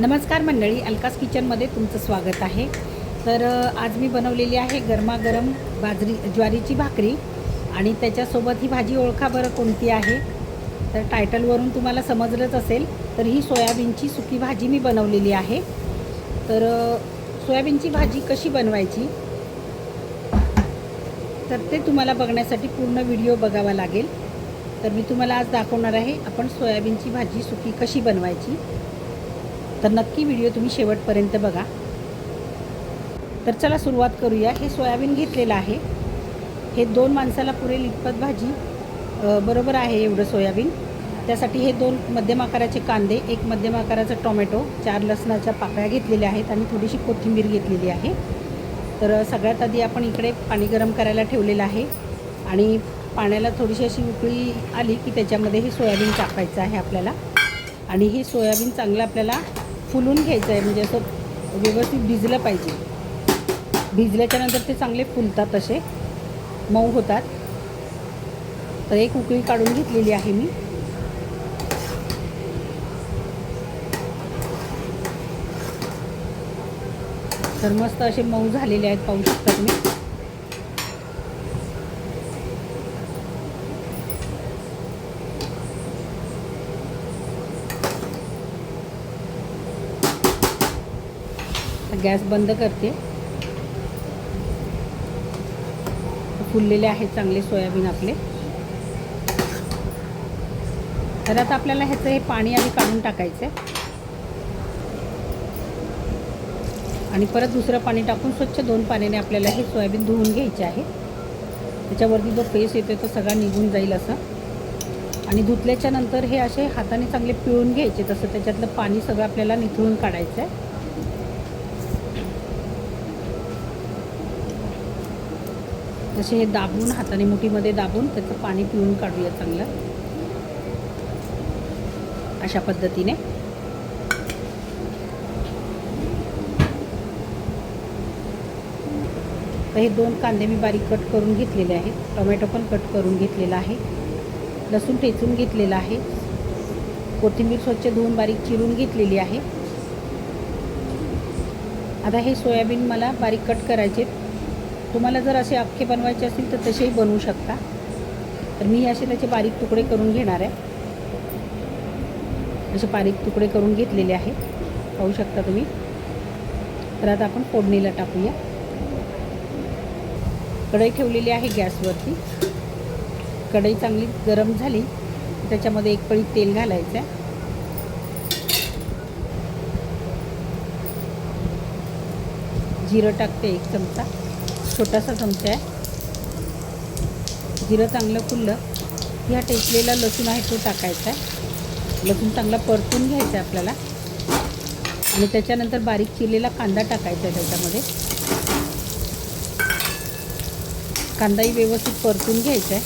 नमस्कार मंडळी अलकास किचनमध्ये तुमचं स्वागत आहे. तर आज मी बनवलेली आहे गरमागरम बाजरी ज्वारीची भाकरी आणि त्याच्यासोबत ही भाजी ओळखा बरं कोणती आहे. तर टायटलवरून तुम्हाला समजलंच असेल तर ही सोयाबीनची सुकी भाजी मी बनवलेली आहे. तर सोयाबीनची भाजी कशी बनवायची? तर ते तुम्हाला बघण्यासाठी पूर्ण व्हिडिओ बघावा लागेल. तर मी तुम्हाला आज दाखवणार आहे आपण सोयाबीनची भाजी सुकी कशी बनवायची. तर नक्की व्हिडिओ तुम्ही शेवटपर्यंत बघा. तर चला सुरुवात करूया. हे सोयाबीन घेतलेलं आहे. हे दोन माणसाला पुरेल इतपत भाजी. बरोबर आहे एवढं सोयाबीन. त्यासाठी हे दोन मध्यम आकाराचे कांदे एक मध्यम आकाराचा टोमॅटो चार लसणाच्या पाकळ्या घेतलेल्या आहेत आणि थोडीशी कोथिंबीर घेतलेली आहे. तर सगळ्यात आधी आपण इकडे पाणी गरम करायला ठेवलेलं आहे आणि पाण्याला थोडीशी अशी उकळी आली की त्याच्यामध्ये हे सोयाबीन टाकायचं आहे आपल्याला. आणि हे सोयाबीन चांगलं आपल्याला फुलून घ्यायचं आहे म्हणजे असं व्यवस्थित भिजलं पाहिजे. भिजल्याच्यानंतर ते चांगले फुलतात असे मऊ होतात. तर एक उकळी काढून घेतलेली आहे मी. तर मस्त असे मऊ झालेले आहेत पाहू शकता तुम्ही. गॅस बंद करते. फुललेले आहेत चांगले सोयाबीन आपले. तर आता आपल्याला ह्याचं हे पाणी आधी काढून टाकायचं आहे आणि परत दुसरं पाणी टाकून स्वच्छ दोन पाण्याने आपल्याला हे सोयाबीन धुवून घ्यायचे आहे. त्याच्यावरती जो पेस्ट येतो तो सगळा निघून जाईल असं. आणि धुतल्याच्या नंतर हे असे हाताने चांगले पिळून घ्यायचे तसं त्याच्यातलं पाणी सगळं आपल्याला निथळून काढायचं आहे जसे हे दाबून हाताने मुठीमध्ये दाबून त्याचं पाणी पिळून काढूया चांगलं. अशा पद्धतीने. तर हे दोन कांदे मी बारीक कट करून घेतलेले आहेत. टोमॅटो पण कट करून घेतलेला आहे. लसूण ठेचून घेतलेला आहे. कोथिंबीर स्वच्छ धुवून बारीक चिरून घेतलेली आहे. आता हे सोयाबीन मला बारीक कट करायचे तुम्हाला जर असे अख्खे बनवायचे असतील तर तसेही बनवू शकता. तर मी असे त्याचे बारीक तुकडे करून घेणार आहे. असे बारीक तुकडे करून घेतलेले आहे. पाहू शकता तुम्ही. तर आता आपण फोडणीला टाकूया. कढई ठेवलेली आहे गॅसवरती. कढई चांगली गरम झाली. त्याच्यामध्ये एक पळी तेल घालायचं आहे. जिरं टाकते एक चमचा. छोटासा चमचा आहे. जिरं चांगलं फुललं. ह्या टेकलेला टेचलेला लसूण आहे तो टाकायचा आहे. लसूण चांगला परतून घ्यायचा आहे आपल्याला. आणि त्याच्यानंतर बारीक चिरलेला कांदा टाकायचा आहे त्याच्यामध्ये. कांदाही व्यवस्थित परतून घ्यायचा आहे.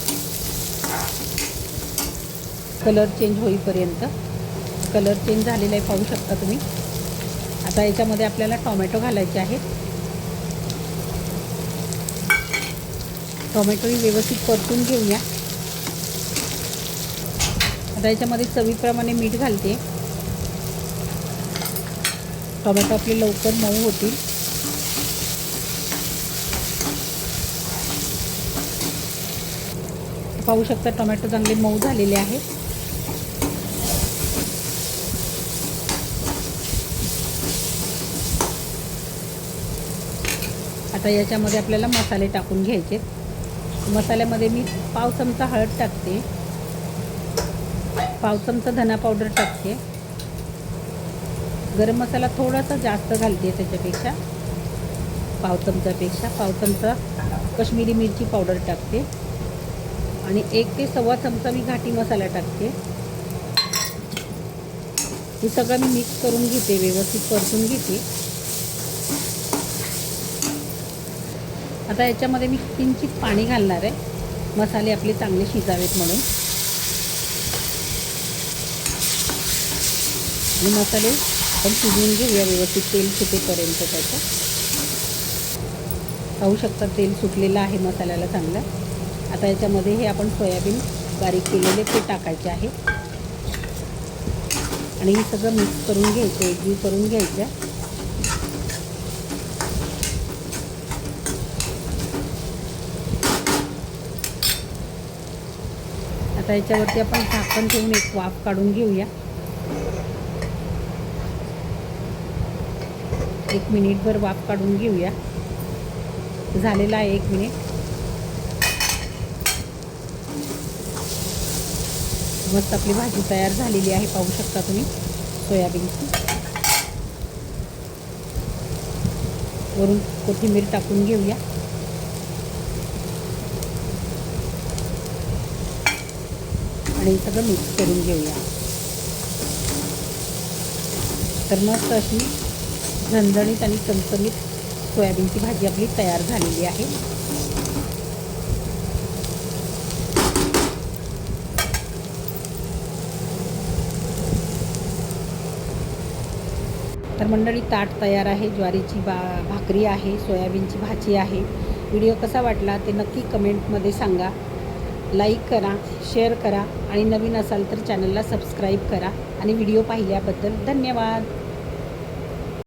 कलर चेंज होईपर्यंत. कलर चेंज झालेला आहे पाहू शकता तुम्ही. आता याच्यामध्ये आपल्याला टॉमॅटो घालायचे आहेत. टोमॅटोही व्यवस्थित परतून घेऊया. आता याच्यामध्ये चवीप्रमाणे मीठ घालते. टोमॅटो आपले लवकर मऊ होतील. पाहू शकता टोमॅटो चांगले मऊ झालेले आहे आता याच्यामध्ये आपल्याला मसाले टाकून घ्यायचे मसाल्यामध्ये मी पाव चमचा हळद टाकते. पाव चमचा धना पावडर टाकते. गरम मसाला थोडासा जास्त घालते त्याच्यापेक्षा. पाव चमचापेक्षा. पाव चमचा कश्मीरी मिरची पावडर टाकते. आणि एक ते सव्वा चमचा मी घाटी मसाला टाकते. हे सगळं मी मिक्स करून घेते व्यवस्थित परतून घेते. आता याच्यामध्ये मी किंचित पाणी घालणार आहे. मसाले आपले चांगले शिजावेत म्हणून. आणि मसाले आपण शिजवून घेऊया व्यवस्थित तेल सुटेपर्यंत त्याचं. पाहू शकता तेल सुटलेलं आहे मसाल्याला चांगलं. आता याच्यामध्ये हे आपण सोयाबीन बारीक केलेले ते टाकायचे आहे. आणि हे सगळं मिक्स करून घ्यायचं एकजीव करून घ्यायचं. आता याच्यावरती आपण झाकण ठेवून एक वाफ काढून घेऊया. एक मिनिटभर वाफ काढून घेऊया. झालेला आहे एक मिनिट. मस्त आपली भाजी तयार झालेली आहे पाहू शकता तुम्ही सोयाबीनची. वरून कोथिंबीर टाकून घेऊया. आणि सगळं मिक्स करून घेऊया. तर मस्त अशी झणझणीत आणि चमचमीत सोयाबीनची भाजी आपली तयार झालेली आहे. तर मंडळी ताट तयार आहे ज्वारीची बा भाकरी आहे सोयाबीनची भाजी आहे. व्हिडिओ कसा वाटला ते नक्की कमेंटमध्ये सांगा. लाईक करा शेअर करा आणि नवीन असाल तर चॅनलला सबस्क्राईब करा आणि व्हिडिओ पाहिल्याबद्दल धन्यवाद.